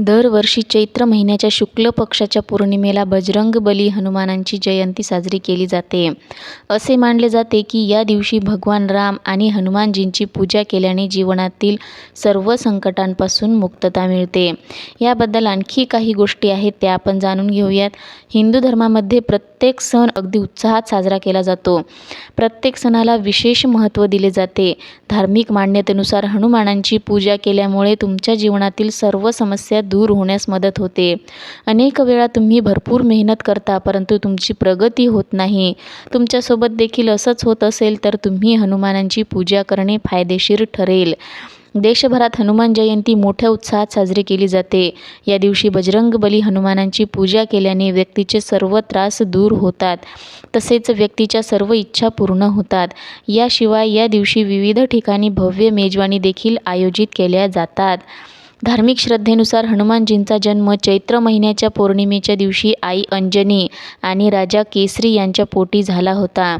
दरवर्षी चैत्र महिन्याच्या शुक्ल पक्षाच्या पौर्णिमेला बजरंगबली हनुमानांची जयंती साजरी केली जाते. असे मानले जाते की या दिवशी भगवान राम आणि हनुमानजींची पूजा केल्याने जीवनातील सर्व संकटांपासून मुक्तता मिळते. याबद्दल आणखी काही गोष्टी आहेत त्या आपण जाणून घेऊयात. हिंदू धर्मामध्ये प्रत्येक सण अगदी उत्साहात साजरा केला जातो. प्रत्येक सणाला विशेष महत्त्व दिले जाते. धार्मिक मान्यतेनुसार हनुमानांची पूजा केल्यामुळे तुमच्या जीवनातील सर्व समस्या दूर होण्यास मदत होते. अनेक वेळा तुम्ही भरपूर मेहनत करता परंतु तुमची प्रगती होत नाही. तुमच्यासोबत देखील असंच होत असेल तर तुम्ही हनुमानांची पूजा करणे फायदेशीर ठरेल. देशभरात हनुमान जयंती मोठ्या उत्साहात साजरी केली जाते. या दिवशी बजरंगबली हनुमानांची पूजा केल्याने व्यक्तीचे सर्व त्रास दूर होतात तसेच व्यक्तीच्या सर्व इच्छा पूर्ण होतात. याशिवाय या दिवशी विविध ठिकाणी भव्य मेजवानी देखील आयोजित केल्या जातात. धार्मिक श्रद्धेनुसार हनुमानजींचा जन्म चैत्र महिन्याच्या पौर्णिमेच्या दिवशी आई अंजनी आणि राजा केसरी यांच्या पोटी झाला होता.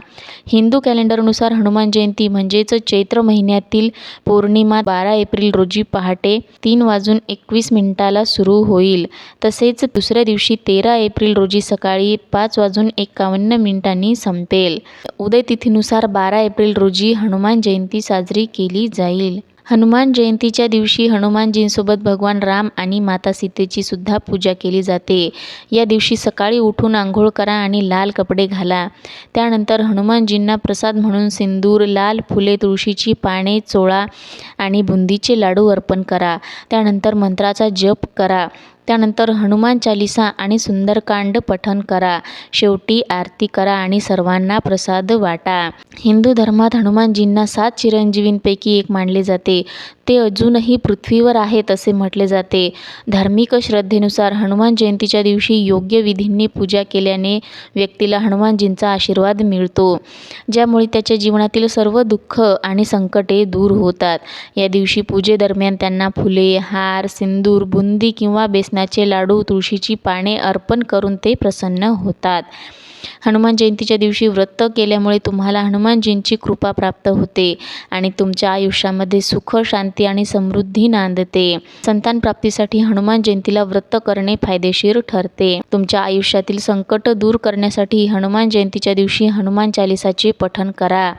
हिंदू कॅलेंडरनुसार हनुमान जयंती म्हणजेच चैत्र महिन्यातील पौर्णिमा बारा एप्रिल रोजी पहाटे तीन वाजून एकवीस मिनिटाला सुरू होईल तसेच दुसऱ्या दिवशी तेरा एप्रिल रोजी सकाळी पाच वाजून एकावन्न मिनिटांनी संपेल. उदय तिथीनुसार बारा एप्रिल रोजी हनुमान जयंती साजरी केली जाईल. हनुमान जयंतीच्या दिवशी हनुमानजींसोबत भगवान राम आणि माता सीतेची सुद्धा पूजा केली जाते. या दिवशी सकाळी उठून आंघोळ करा आणि लाल कपडे घाला. त्यानंतर हनुमानजींना प्रसाद म्हणून सिंदूर, लाल फुले, तुळशीची पाने, चोळा आणि बुंदीचे लाडू अर्पण करा. त्यानंतर मंत्राचा जप करा. त्यानंतर हनुमान चालिसा आणि सुंदरकांड पठन करा. शेवटी आरती करा आणि सर्वांना प्रसाद वाटा. हिंदू धर्मात हनुमानजींना सात चिरंजीवींपैकी एक मानले जाते. ते अजूनही पृथ्वीवर आहेत असे म्हटले जाते. धार्मिक श्रद्धेनुसार हनुमान जयंतीच्या दिवशी योग्य विधींनी पूजा केल्याने व्यक्तीला हनुमानजींचा आशीर्वाद मिळतो. ज्यामुळे त्याच्या जीवनातील सर्व दुःख आणि संकटे दूर होतात. या दिवशी पूजेदरम्यान त्यांना फुले, हार, सिंदूर, बुंदी किंवा बेसनाचे लाडू, तुळशीची पाने अर्पण करून ते प्रसन्न होतात. हनुमान जयंतीच्या दिवशी व्रत केल्यामुळे तुम्हाला हनुमानजींची कृपा प्राप्त होते आणि तुमच्या आयुष्यामध्ये सुख, शांती आणि समृद्धी नांदते. संतानप्राप्तीसाठी हनुमान जयंतीला व्रत करणे फायदेशीर ठरते. तुमच्या आयुष्यातील संकट दूर करण्यासाठी हनुमान जयंतीच्या दिवशी हनुमान चालिसाचे पठण करा.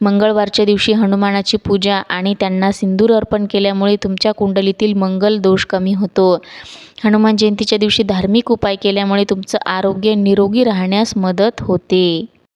मंगळवारच्या दिवशी हनुमानाची पूजा आणि त्यांना सिंदूर अर्पण केल्यामुळे तुमच्या कुंडलीतील मंगल दोष कमी होतो. हनुमान जयंतीच्या दिवशी धार्मिक उपाय केल्यामुळे तुमचं आरोग्य निरोगी राहण्यास मदत मदत होते.